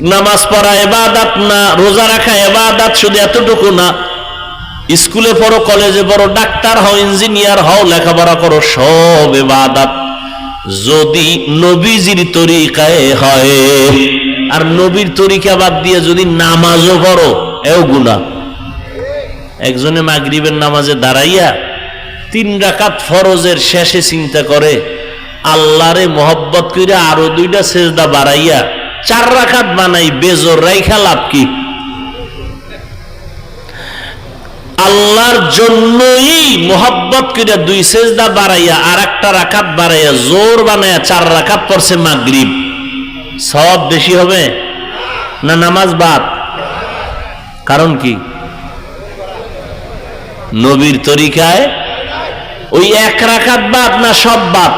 নামাজ পড়া এবাদাত না, রোজা রাখা এবাদাত শুধু এতটুকু না, স্কুলে পড়ো, কলেজে পড়ো, ডাক্তার হও, ইঞ্জিনিয়ার হও, লেখাপড়া করো, সব এবাদাত। যদি নবীজির তরিকায় হয়, আর নবীর তরিকা বাদ দিয়ে যদি নামাজও পড়ো, এও গুণা একজনে মাগরিবের নামাজে দাঁড়াইয়া তিন রাকাত ফরজের শেষে চিন্তা করে, আল্লাহরে মোহব্বত করে আরও দুইটা সেজদা বাড়াইয়া চার রাকাত বানাই, বেজর রাইখা লাভ কি? আল্লাহর জন্যই মোহব্বত করে দুই সেজদা বাড়াইয়া আর একটা রাকাত বাড়াইয়া জোর বানাইয়া চার রাকাত পড়ছে মাগরিব। সব বেশি হবে না নামাজ বাদ? কারণ কি? নবীর তরিকায় ওই এক রাখাত বাদ না সব বাদ?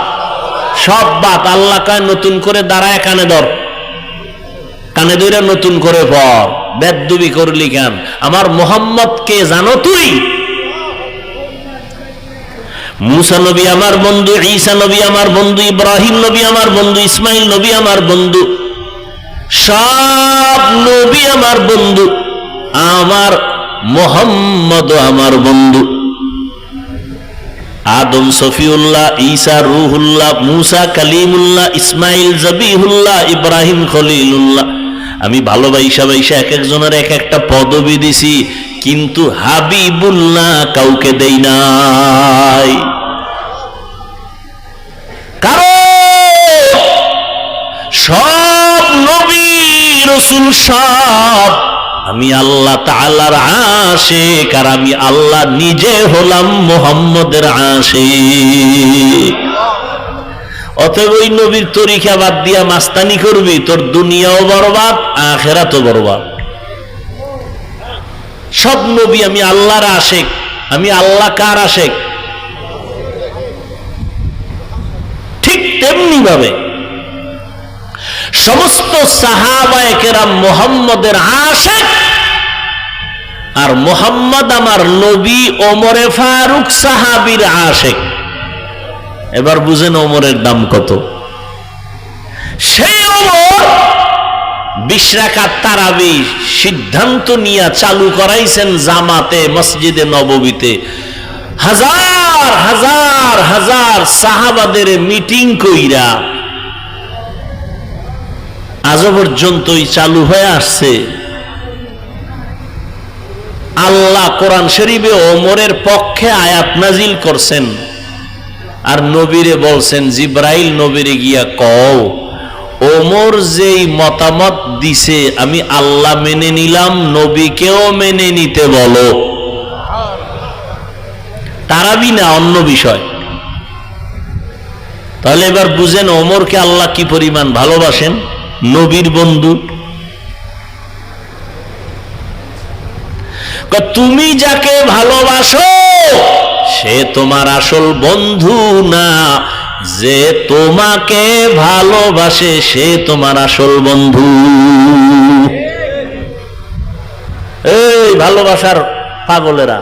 সব বাদ। আল্লাহ কয়, নতুন করে দাঁড়ায় কানে ধর। কানে ধরে নতুন করে পর বেদুবি করলি কেন? আমার মোহাম্মদ কে জানো তুই? মুসা নবী আমার বন্ধু, ঈসা নবী আমার বন্ধু, ইব্রাহিম নবী আমার বন্ধু, ইসমাইল নবী আমার বন্ধু, সব নবী আমার বন্ধু, আমার মোহাম্মদ আমার বন্ধু। আদম সফিউল্লাহ, ঈসা রুহুল্লাহ, মুসা কালিমুল্লাহ, ইসমাইল জবিহুল্লাহ, ইব্রাহিম খলিলুল্লাহ। আমি ভালোবাইসা বাইসা বাইসা এক একজনের এক একটা পদবি দিছি, কিন্তু হাবিবুল্লাহ কাউকে দেই নাই। সব নবী রসুল সব আমি আল্লাহ তাআলার আশিক, আর আমি আল্লাহ নিজে হলাম মোহাম্মদের আশিক। অতএব ওই নবীর তরিকা বাদ দিয়া মাস্তানি করবি, তোর দুনিয়াও বরবাদ, আখেরাতও বরবাদ। সব নবী আমি আল্লাহর আশেক, আমি আল্লাহ কার আশেক? ঠিক তেমনি ভাবে সমস্ত সাহাবায়ে কেরাম মোহাম্মদের আশেক আর মোহাম্মদ আমার নবী ওমরে ফারুক সাহাবীর আশেক। এবার বুঝেন ওমরের দাম কত। সেই ওমর বিশরাকাত তারাবি সিদ্ধান্ত নিয়ে চালু করাইছেন জামাতে, মসজিদে, নববীতে। হাজার হাজার হাজার সাহাবাদের মিটিং কইরা আজও পর্যন্তই চালু হয়ে আসছে। আল্লাহ কোরআন শরীফে ওমরের পক্ষে আয়াত নাজিল করছেন। আর নবীরে বলছেন, জিব্রাইল নবীরে গিয়া কও, ওমর যেই মতামত দিছে, আমি আল্লাহ মেনে নিলাম, নবীকেও মেনে নিতে বলো। তারাবি না, অন্য বিষয়। তাহলে এবার বুঝেন, ওমরকে আল্লাহ কি পরিমাণ ভালোবাসেন? নবীর বন্ধু। তুমি যাকে ভালোবাসো সে তোমার আসল বন্ধু না। যে তোমাকে ভালোবাসে, সে তোমার আসল বন্ধু। এই ভালোবাসার পাগলেরা,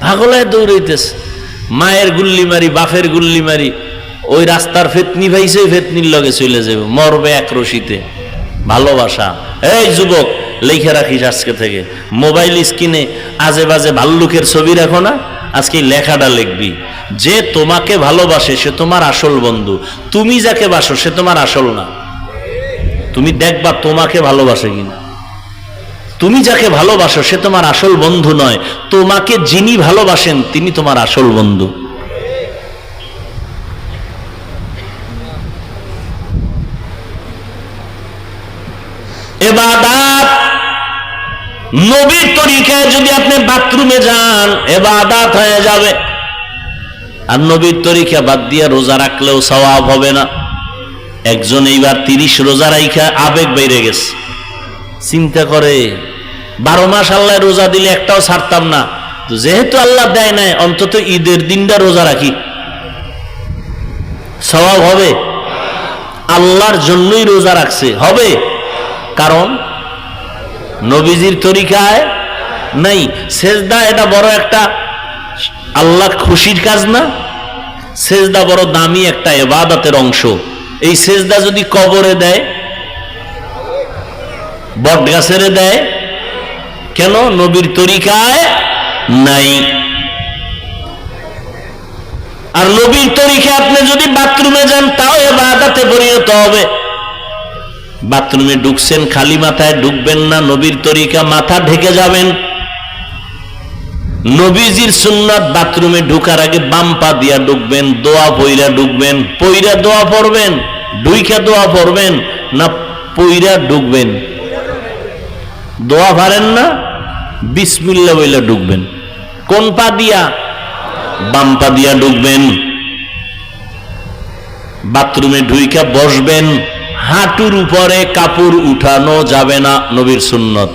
পাগলে দৌড়াইতেছে মায়ের গুল্লি মারি বাফের গুল্লি মারি, ওই রাস্তার ফেতনি ভাইছে, ফেতনির লগে চলে যাবে মরবে এক রশিতে। ভালোবাসা। এই যুবক লেখে রাখিস আজকে থেকে। মোবাইল স্ক্রিনে আজে বাজে ভাল্লুকের ছবি রাখো না। আজকে লেখাটা লিখবি। যে তোমাকে ভালোবাসে, সে তোমার আসল বন্ধু। তুমি যাকে বাসো, সে তোমার আসল না। তুমি দেখবা তোমাকে ভালোবাসে কিনা। তুমি যাকে ভালোবাসো, সে তোমার আসল বন্ধু নয়। তোমাকে যিনি ভালোবাসেন, তিনি তোমার আসল বন্ধু। এবাদাত নবীর তরিকায় যদি আপনি বাথরুমে যান এবাদাত হয়ে যাবে। আর নবীর তরিকা বাদ দিয়ে রোজা রাখলেও সওয়াব হবে না। একজন এইবার তিরিশ রোজা রাইখা আবেগ বেড়ে গেছে। চিন্তা করে, বারো মাস আল্লাহ রোজা দিলে একটাও ছাড়তাম না। তো যেহেতু আল্লাহ দেয় নাই, অন্তত ঈদের দিনটা রোজা রাখি। স্বভাব হবে? আল্লাহর জন্যই রোজা রাখছে। হবে? কারণ নবীজির তরিকায় নাই। সেজদা এটা বড় একটা আল্লাহ খুশির কাজ না? সেজদা বড় দামি একটা এবাদতের অংশ। এই সেজদা যদি কবরে দেয় বট গাছের দেয়, কেন? নবীর তরিকায় নাই। আর নবীর তরিকা আপনি যদি বাথরুমে যান, তাও এবাদাতে পরিণত হবে। বাথরুমে ঢুকছেন, খালি মাথায় ঢুকবেন না, নবীর তরিকা, মাথা ঢেকে যাবেন। নবীজির সুন্নাত বাথরুমে ঢুকার আগে বাম পা দিয়া ঢুকবেন, দোয়া পইরা ঢুকবেন। পইরা দোয়া পড়বেন ডুইকা দোয়া পড়বেন, না পইরা ঢুকবেন। দোয়া পারেন না বিসমিল্লা বইলা ঢুকবেন। কোন পা দিয়া? বাম পা দিয়া ঢুকবেন। বাথরুমে ঢুইকা বসবেন। হাঁটুর উপরে কাপড় উঠানো যাবে না নবীর সুন্নত।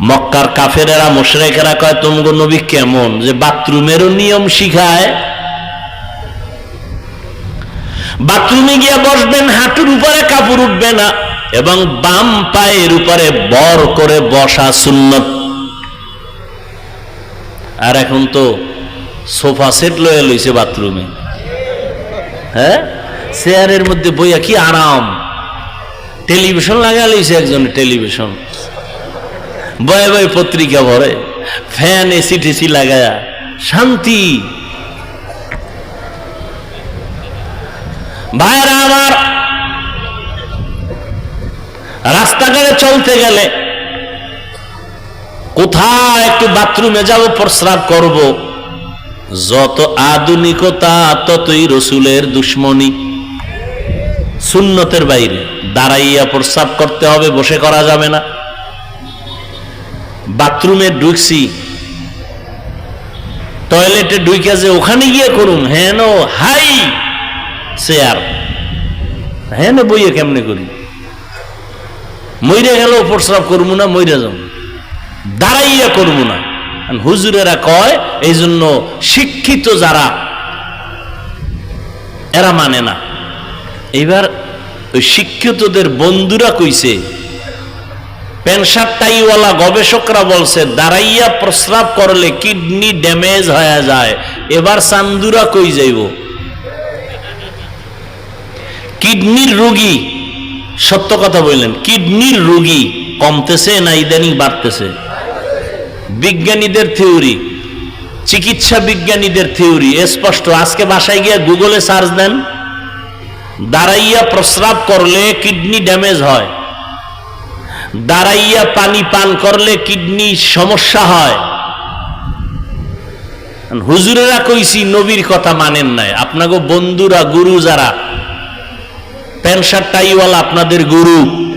মক্কার কাফেরেরা, মোশরেকেরা কয়, তুমগো নবী কেমন? যে বাথরুমেরও নিয়ম শিখায়। বাথরুমে গিয়ে বসবেন, হাঁটুর উপরে কাপড় উঠবে না, এবং বাম পায়ের উপরে বর করে বসা সুন্নত। আর এখন তো সোফা সেট লয়ে লইছে বাথরুমে। হ্যাঁ? চেয়ারের মধ্যে বইয়া কি আরাম। টেলিভিশন লাগা একজন টেলিভিশন। বয়ে বয়ে পত্রিকা ভরে, ফ্যান, এসি, টেসি লাগায়া, শান্তি। ভাইরা আমার, রাস্তাঘাটে চলতে গেলে কোথাও একটু বাথরুমে যাব, প্রস্রাব করব? যত আধুনিকতা, ততই রসুলের দুশ্মনী। সুন্নতের বাইরে। দাঁড়াইয়া প্রস্রাব করতে হবে, বসে করা যাবে না। বাথরুমে ঢুকছি। টয়লেটে ঢুকে যে ওখানে গিয়ে করুন হেন হাই চেয়ার। হেন বইয়ে কেমনে করি? মইরে গেল প্রস্রাব করব না, মইরে যাব দাঁড়াইয়া করব না। হুজুরেরা কয় এই জন্য শিক্ষিত যারা, এরা মানে না। এবার শিক্ষিতদের বন্ধুরা কইছে পেনশার টাইওয়ালা গবেষকরা বলছে, দাঁড়াইয়া প্রস্রাব করলে কিডনি ড্যামেজ হয়ে যায়, এবার চান্দুরা কই যাইব? কিডনির রোগী, সত্য কথা বললেন, কিডনির রোগী কমতেছে না ইদানিং বাড়তেছে? বিজ্ঞানীদের থিওরি, চিকিৎসা বিজ্ঞানীদের থিওরি স্পষ্ট। আজকে বাসায় গিয়ে গুগলে সার্চ দেন দাঁড়াইয়া প্রস্রাব করলে কিডনি ড্যামেজ হয়। দাঁড়াইয়া পানি পান করলে কিডনি সমস্যা হয়। হুজুরেরা কইছি, নবীর কথা মানেন নাই। আপনাকে বন্ধুরা, গুরু যারা, প্যান্ট শার্ট, টাইওয়ালা আপনাদের গুরু,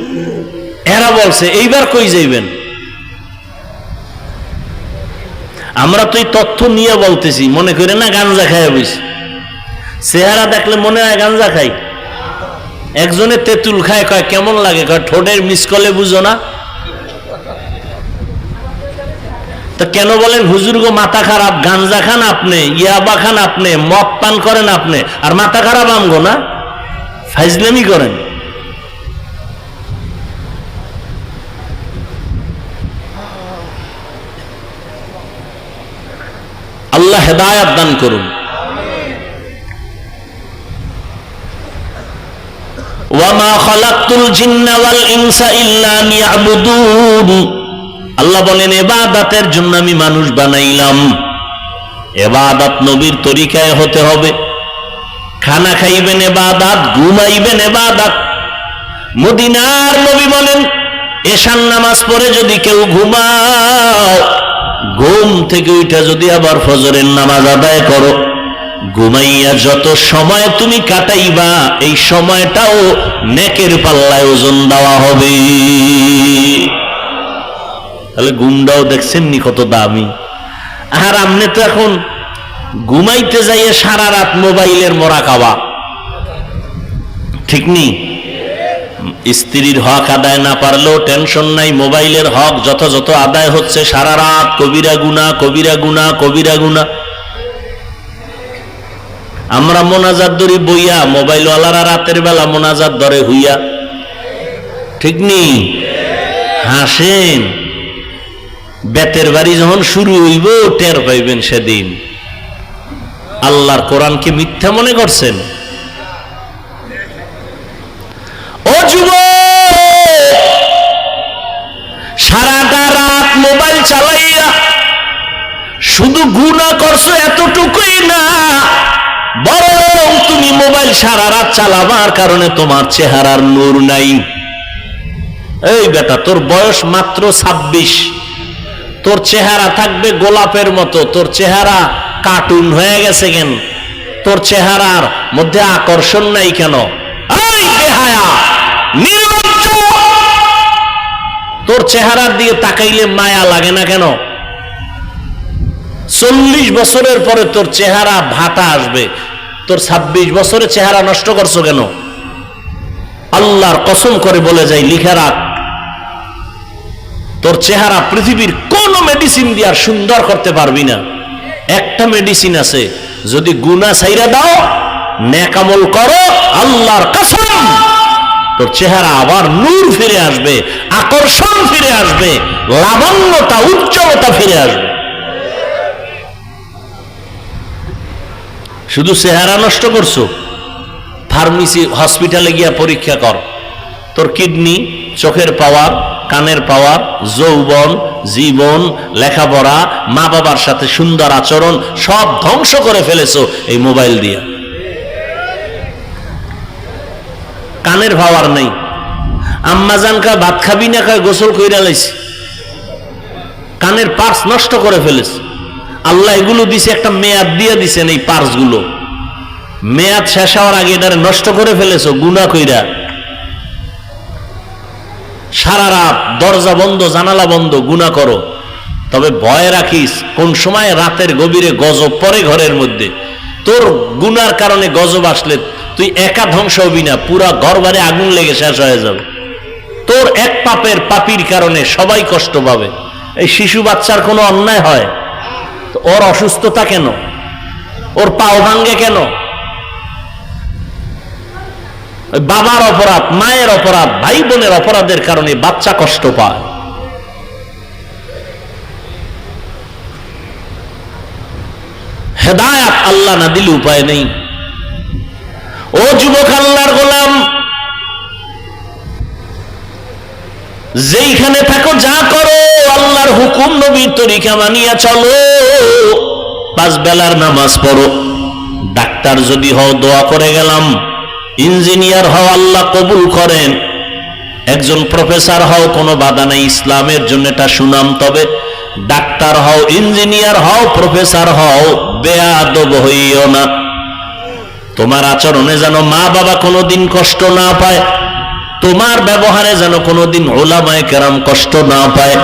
এরা বলছে, এইবার কই যাইবেন? আমরা তো এই তথ্য নিয়ে বলতেছি, মনে করে না গাঞ্জা খাই বইছি। চেহারা দেখলে মনে হয় গাঞ্জা খাই। একজনে তেঁতুল খায়, কয়, কেমন লাগে? কয়, ঠোঁটের মিস কলে বুঝো না। তো কেন বলেন, হুজুর গো, মাথা খারাপ গাঞ্জা খান আপনি, ইয়াবা খান আপনি, মদ পান করেন আপনি, আর মাথা খারাপ আমগো না? ফাইজলামি করেন। আল্লাহ হেদায়াত দান করুন। ওয়ামা আল্লাহ বলেন, এবাদাতের জন্য আমি মানুষ বানাইলাম। এবাদাত নবীর তরিকায় হতে হবে। খানা খাইবেন এবাদাত, ঘুমাইবেন এবাদাত। মদিনার নবী বলেন এশান নামাজ পড়ে যদি কেউ ঘুমাও, ঘুম থেকে উঠে যদি আবার ফজরের নামাজ আদায় করো। ঘুমাইয়া যত সময় তুমি কাটাইবা, এই সময়টাও নেকের পাল্লায় ওজন দেওয়া হবে। তাহলে ঘুমটাও দেখছেন নি কত দামি। আর আমনে তো এখন ঘুমাইতে যাইয়ে সারা রাত মোবাইলের মরা খাওয়া। ঠিক নি? স্ত্রীর হক আদায় না পারলেও টেনশন নাই, মোবাইলের হক যথাযথ আদায় হচ্ছে সারা রাত। কবিরা গুনা কবিরা গুনা কবিরা গুনা আমরা মোনাজাত ধরি বইয়া মোবাইল ওয়ালারা রাতের বেলা মোনাজাত ধরে হইয়া। ঠিক নি? হাসেন। বেতের বাড়ি যখন শুরু হইব, টের পাইবেন সেদিন। আল্লাহর কোরআনকে মিথ্যা মনে করছেন? ও যুব সারাটা রাত মোবাইল চালাইয়া, শুধু গুণা করছ এতটুকুই না বরং তুমি মোবাইল সারা রাত চালাবার কারণে তোমার চেহারার নূর নাই। এই বেটা, তোর বয়স মাত্র ছাব্বিশ। তোর চেহারা থাকবে গোলাপের মতো। তোর চেহারা কার্টুন হয়ে গেছে কেন? তোর চেহারার মধ্যে আকর্ষণ নাই কেন? তোর চেহারার দিকে তাকাইলে মায়া লাগে না কেন? চল্লিশ বছরের পরে তোর চেহারা ভাটা আসবে। তোর ছাব্বিশ বছরের চেহারা নষ্ট করছ কেন? আল্লাহর কসম করে বলে যাই, লিখে রাখ। তোর চেহারা পৃথিবীর কোন মেডিসিন দিয়ে সুন্দর করতে পারবি না। একটা মেডিসিন আছে, যদি গুনা সাইরা দাও নেকামল করো, আল্লাহর কসম। তোর চেহারা আবার নূর ফিরে আসবে, আকর্ষণ ফিরে আসবে, লাবণ্যতা, উজ্জ্বলতা ফিরে আসবে। শুধু চেহারা নষ্ট করছ? ফার্মেসি হসপিটালে গিয়া পরীক্ষা কর। তোর কিডনি চোখের পাওয়ার কানের পাওয়ার যৌবন, জীবন, লেখাপড়া, মা বাবার সাথে সুন্দর আচরণ সব ধ্বংস করে ফেলেছো এই মোবাইল দিয়ে। কানের পাওয়ার নেই। আম্মাজান কা ভাত খাবি না? কয়, গোসল কইরা লাইছি। কানের পার্স নষ্ট করে ফেলেছে। আল্লাহ এগুলো দিছে, একটা মেয়াদ দিয়ে দিছেন এই পার্সগুলো মেয়াদ শেষ হওয়ার আগে এটারে নষ্ট করে ফেলেছো গুনা কইরা। সারা রাত দরজা বন্ধ, জানালা বন্ধ গুনা করো। তবে ভয় রাখিস, কোন সময় রাতের গভীরে গজব পরে ঘরের মধ্যে। তোর গুনার কারণে গজব আসলে, তুই একা ধ্বংস হবি না, পুরা ঘর আগুন লেগে শেষ হয়ে যাবে। তোর এক পাপের পাপির কারণে সবাই কষ্ট পাবে। এই শিশু বাচ্চার কোনো অন্যায় হয়? ওর অসুস্থতা কেন? ওর পাও ভাঙ্গে কেন? বাবার অপরাধ, মায়ের অপরাধ ভাই বোনের অপরাধের কারণে বাচ্চা কষ্ট পায়। হেদায়াত আল্লাহ না দিলে উপায় নেই। ও যুবক আল্লাহর গোলাম যেইখানে থাকো, যা করো, আল্লাহর হুকুম, নবীর তরিকা মানিয়া চলো। পাঁচ বেলার নামাজ পড়ো। ডাক্তার যদি হও, দোয়া করে গেলাম। ইঞ্জিনিয়ার হও, আল্লাহ কবুল করেন। একজন প্রফেসর হও, কোনো বাধা নেই। ইসলামের জন্য এটা সুনাম। তবে ডাক্তার হও, ইঞ্জিনিয়ার হও, প্রফেসর হও, বেয়াদব হইও না। তোমার আচরণে যেন মা বাবা কোনোদিন কষ্ট না পায়। তোমার ব্যবহারে যেন কোনোদিন ওলামায় কেরাম কষ্ট না পায়,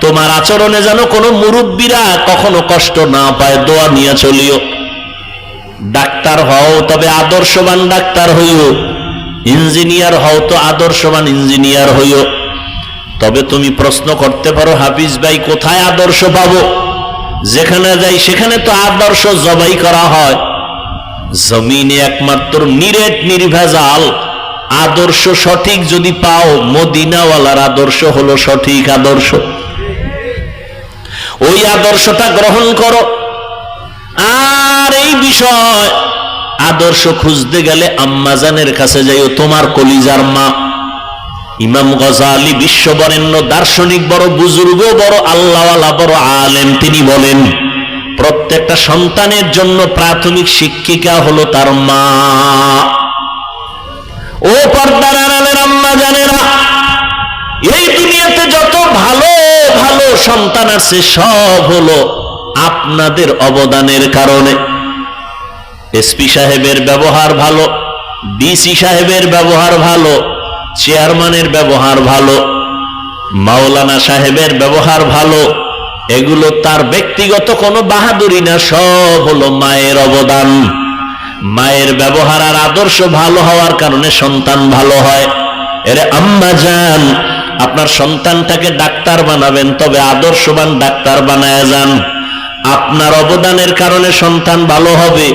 তোমার আচরণে যেন কোনো মুরব্বীরা কখনো কষ্ট না পায়, দোয়া নিয়ে চলিও। ডাক্তার হও, তবে আদর্শবান ডাক্তার হইও। ইঞ্জিনিয়ার হও তো আদর্শবান ইঞ্জিনিয়ার হইও। তবে তুমি প্রশ্ন করতে পারো, হাফিজ ভাই, কোথায় আদর্শ পাবো? যেখানে যাই, সেখানে তো আদর্শ জবাই করা হয়। জমিনে একমাত্র নিরেট নির্ভেজাল। আদর্শ সঠিক যদি পাও, মদিনাওয়ালার আদর্শ হলো সঠিক আদর্শ। ওই আদর্শটা গ্রহণ করো। আর এই বিষয়, আদর্শ খুঁজতে গেলে আম্মাজানের কাছে যাইও, তোমার কলিজার মা। ইমাম গজালি বিশ্ববরেণ্য, দার্শনিক বড় বুজুর্গ বড়, আল্লাহওয়ালা বড় আলেম, তিনি বলেন, প্রত্যেকটা সন্তানের জন্য প্রাথমিক শিক্ষিকা হলো তার মা। ও পর্দার আড়ালের আম্মা জানে না এই দুনিয়াতে যত ভালো ভালো সন্তান আছে, সব হলো আপনাদের অবদানের কারণে। এসপি সাহেবের ব্যবহার ভালো, ডিসি সাহেবের ব্যবহার ভালো, চেয়ারম্যানের ব্যবহার ভালো, মাওলানা সাহেবের ব্যবহার ভালো, এগুলো তার ব্যক্তিগত কোনো বাহাদুরি না, সব হলো মায়ের অবদান। মায়ের ব্যবহার আর আদর্শ ভালো হওয়ার কারণে সন্তান ভালো হয়। এরে আম্মা যান, আপনার সন্তানটাকে ডাক্তার বানাবেন, তবে আদর্শবান ডাক্তার বানায় যান। আপনার অবদানের কারণে সন্তান ভালো হবে,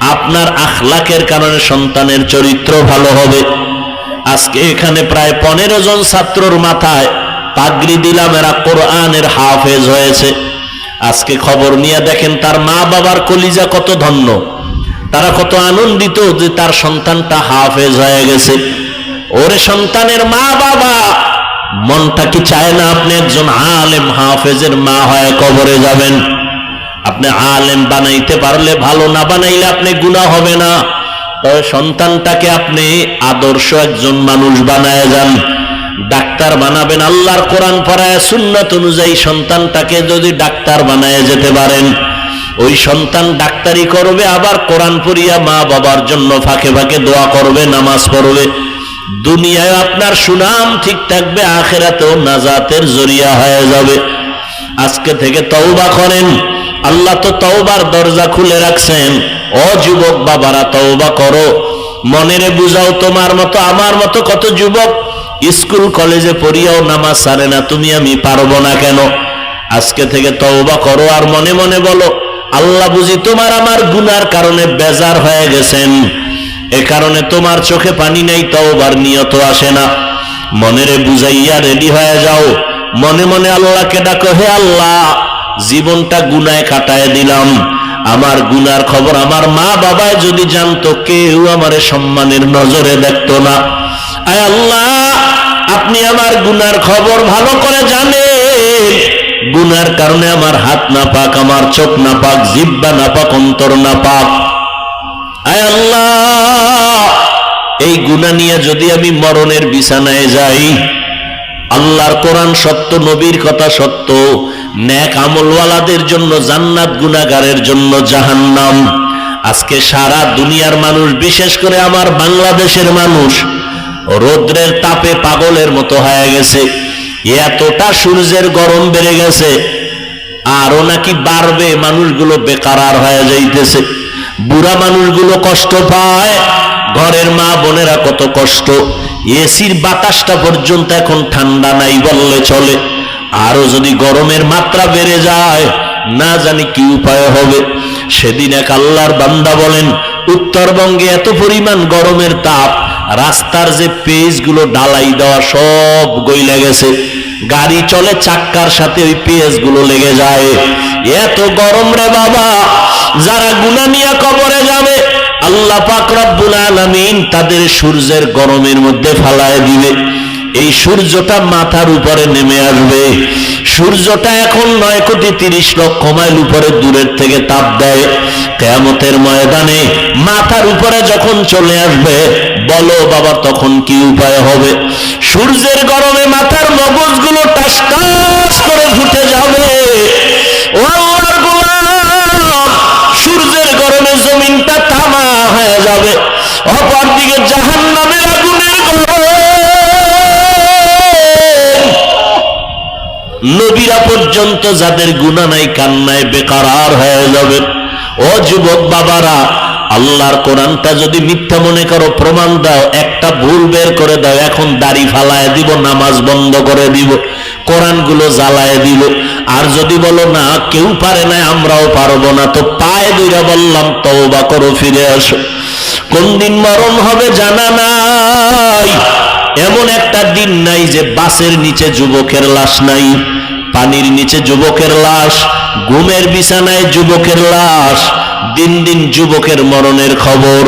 আপনার আখলাকের কারণে সন্তানের চরিত্র ভালো হবে। আজকে এখানে প্রায় পনেরো জন ছাত্রর মাথায় পাগড়ি দিলাম, এরা কোরআনের হাফেজ হয়েছে। আজকে খবর নিয়ে দেখেন, তার মা বাবার কলিজা কত ধন্য। তারা কত আনন্দিত যে তার সন্তানটা হাফেজ হয়ে গেছে। ওরে সন্তানের মা বাবা, মনটা কি চায় না আপনি একজন আলেম হাফেজের মা হয়ে কবরে যাবেন? আপনি আলেম বানাইতে পারলে ভালো, না বানাইলে আপনি গুণা হবে না। তবে সন্তানটাকে আপনি আদর্শ একজন মানুষ বানায় যান। ডাক্তার বানাবেন, আল্লাহর কোরআন পড়ায়, সুন্নত অনুযায়ী সন্তানটাকে যদি ডাক্তার বানায় যেতে পারেন। ওই সন্তান ডাক্তারি করবে, আবার কোরআন পড়িয়া মা বাবার জন্য ফাঁকে ফাঁকে দোয়া করবে, নামাজ পড়বে। দুনিয়ায় আপনার সুনাম ঠিক থাকবে, আখেরাতেও নাজাতের জরিয়া হয়ে যাবে। আজকে থেকে তওবা করেন। আল্লাহ তো তওবার দরজা খুলে রাখছেন। ও যুবক বাবারা, তওবা করো। মনেরে বুঝাও তোমার মতো, আমার মতো কত যুবক। স্কুল, কলেজে পড়িয়াও নামাজ সারে না, তুমি আমি পারব না কেন? আজকে থেকে তওবা করো আর মনে মনে বলো আল্লাহ বুঝি তোমার আমার গুনার কারণে বেজার হয়ে গেছেন। এ কারণে তোমার চোখে পানি নেই, তওবার নিয়ত আসে না। মনেরে বুঝাইয়া রেডি হয়ে যাও। মনে মনে আল্লাহকে ডাকো, হে আল্লাহ, জীবনটা গুনায় কাটায় দিলাম। আমার গুনার খবর আমার মা বাবায় যদি জানতো, কেউ আমারে সম্মানের নজরে দেখতো না। আয় আল্লাহ, আপনি আমার গুনার খবর ভালো করে জানেন গুনার কারণে আমার হাত না পাক আমার চোখ না পাক জিব্বা না পাক অন্তর না পাক আয় আল্লাহ, এই গুণা নিয়ে যদি আমি মরণের বিছানায় যাই, আল্লাহর কোরআন সত্য, নবীর কথা সত্য ন্যাক আমলওয়ালাদের জন্য, জান্নাত গুনাগারের জন্য জাহান্নাম। আজকে সারা দুনিয়ার মানুষ, বিশেষ করে আমার বাংলাদেশের মানুষ, রৌদ্রের তাপে পাগলের মতো হয়ে গেছে। এতটা সূর্যের গরম বেড়ে গেছে, আরও নাকি বাড়বে, মানুষগুলো বেকারার হয়ে যাইতেছে। বুড়া মানুষগুলো কষ্ট পায়, ঘরের মা বোনেরা কত কষ্ট। এসির বাতাসটা পর্যন্ত এখন ঠান্ডা নাই বললে চলে। আরও যদি গরমের মাত্রা বেড়ে যায়, না জানি কি উপায় হবে। সেদিন এক আল্লাহর বান্দা বলেন, উত্তরবঙ্গে এত পরিমাণ গরমের তাপ রাস্তার যে পেজগুলো ডালাই দেওয়া সব গই গেছে। গাড়ি চলে, চাক্কার সাথে ওই পেজগুলো লেগে যায়। এত গরম রে বাবা, যারা গুনা নিয়ে কবরে যাবে, আল্লাহ পাক রব্বুল আলামিন তাদের সূর্যের গরমের মধ্যে ফালায় দিবে। এই সূর্যটা মাথার উপরে নেমে আসবে। সূর্যটা এখন নয় কোটি তিরিশ লক্ষ মাইল উপরে, দূরের থেকে তাপ দেয়। কেয়ামতের ময়দানে মাথার উপরে যখন চলে আসবে, বলো বাবা তখন কি উপায় হবে? সূর্যের গরমে মাথার মগজগুলো টাস টাস করে ফুটে যাবে। সূর্যের গরমে জমিনটা তামা হয়ে যাবে। অপর দিকে নবীরা পর্যন্ত যাদের গুণা নাই, কান্নায় বেকারার হয়ে যাবে। ও যুবক বাবারা, আল্লাহর কোরআনটা যদি মিথ্যা মনে করো, প্রমাণ দাও, একটা ভুল বের করে দাও, এখন দাড়ি ফালায় দিব, নামাজ বন্ধ করে দিব, কোরআনগুলো জ্বালায় দিব। আর যদি বলো, না, কেউ পারে না, আমরাও পারব না, তো পায়ে দুইরা বললাম, তওবা করো, ফিরে আসো। কোন দিন মরণ হবে জানা নাই। এমন একটা দিন নাই যে বাসের নিচে যুবকের লাশ নাই, পানির নিচে যুবকের লাশ, ঘুমের বিছানায় যুবকের লাশ, দিন দিন যুবকের মরণের খবর।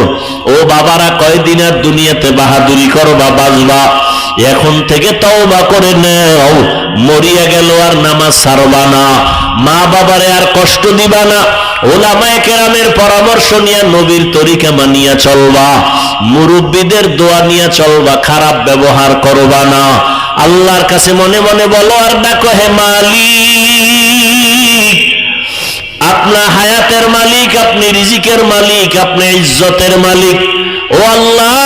ও বাবারা, কয়দিন আর দুনিয়াতে বাহাদুরি করবা বাজবা এখন থেকে তওবা করে নেও। মরিয়া গেল আর নামাজ সারবা না। মা বাবারে আর কষ্ট দিবা না। ওলামায়ে কেরামের পরামর্শ নিয়ে নবীর তরিকা মানিয়া চলবা, মুরব্বীদের দোয়া নিয়ে চলবা, খারাপ ব্যবহার করবা না। আল্লাহর কাছে মনে মনে বলো, আর ডাকো হে মালিক আপনার হায়াতের মালিক, আপনি রিজিকের মালিক, আপনি ইজ্জতের মালিক। ও আল্লাহ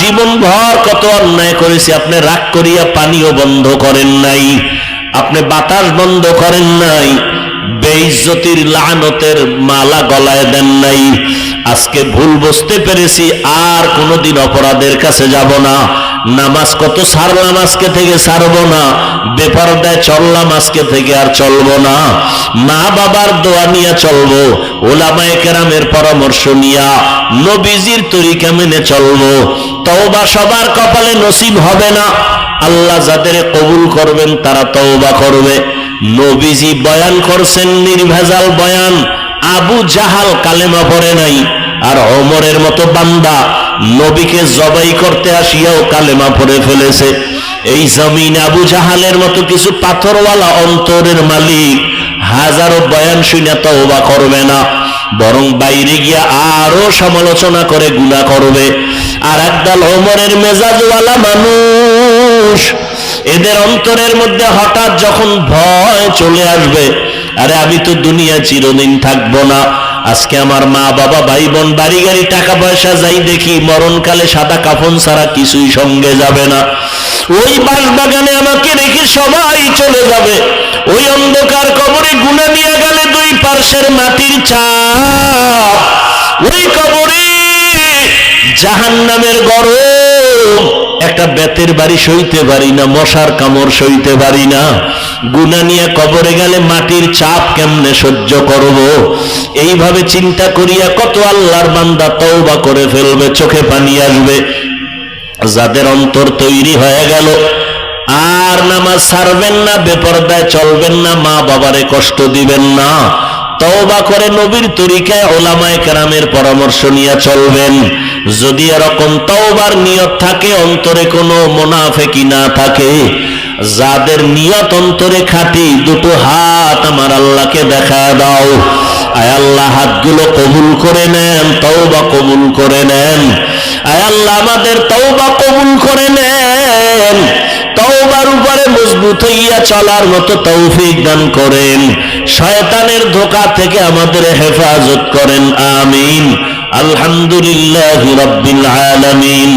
জীবন ভর কত অন্যায় করেছি, আপনি রাগ করিয়া পানিও বন্ধ করেন নাই, আপনি বাতাস বন্ধ করেন নাই। বেইজ্জতির লানতের মালা গলায় দেন নাই। আজকে ভুল বুঝতে পেরেছি, আর কোনোদিন অপরাধের কাছে যাব না। নামাজ কত সারলাম আজকে থেকে সারবো না। বেপরদায় চললাম আজকে থেকে আর চলবো না। মা বাবার দোয়া নিয়ে চলবো, ওলামায়ে কেরামের পরামর্শ নিয়া নবীজির তরিকা মেনে চলবো। তওবা সবার কপালে নসিব হবে না। আল্লাহ যাদের কবুল করবেন তারা তওবা করবে। নবীজি বয়ান করছেন, নির্ভেজাল বয়ান। আবু জাহাল কালেমা পড়ে নাই, আর অমরের মতো বান্দা নবীকে জবাই করতে আসিয়াও কালেমা পড়ে ফেলেছে। এই জমিন আবু জাহালের মতো কিছু পাথরওয়ালা অন্তরের মালিক হাজারো বয়ান শুনে তওবা করবে না, বরং বাইরে গিয়া আরও সমালোচনা করে গুণা করবে। আর একদল অমরের মেজাজওয়ালা মানুষ এদের অন্তরের মধ্যে হঠাৎ যখন ভয় চলে আসবে, আরে আমি তো দুনিয়া চিরদিন থাকব না। আজকে আমার মা, বাবা ভাই বোন বাড়ি গাড়ি টাকা পয়সা যাই দেখি, মরণকালে সাদা কাফন ছাড়া কিছুই সঙ্গে যাবে না। ওই বাস বাগানে আমাকে রেখে সবাই চলে যাবে। ওই অন্ধকার কবরে গুণা নিয়ে গেলে দুই পার্শ্বের মাটির চাপ ওই কবরে জাহান নামের গরম। একটা বেতের বাড়ি সইতে পারি না, মশার কামড় সইতে পারি না। গুনা নিয়ে কবরে গেলে মাটির চাপ কেমনে সহ্য করব? এইভাবে চিন্তা করিয়া কত আল্লাহর বান্দা তওবা করে ফেলবে, চোখে পানি আসবে। যাদের অন্তর তৈরি হয়ে গেল, আর নামাজ ছাড়বেন না, বেপরদায় চলবেন না মা বাবারে কষ্ট দিবেন না। তওবা করে নবীর তরিকায় ওলামায় কেরামের পরামর্শ নিয়ে চলবেন। যদি এরকম তওবার নিয়ত থাকে, অন্তরে কোনো মোনাফেকি না থাকে, যাদের নিয়ত অন্তরে খাটি, দুটো হাত আমার আল্লাহকে দেখা দাও। আয় আল্লাহ, হাতগুলো কবুল করে নেন, তওবা কবুল করে নেন। আয় আল্লাহ, আমাদের তওবা কবুল করে নেন। তওবার উপরে মজবুত হইয়া চলার মতো তৌফিক দান করেন। শয়তানের ধোকা থেকে আমাদের হেফাজত করেন আমিন। আলহামদুলিল্লাহ রব্বিল আলামিন।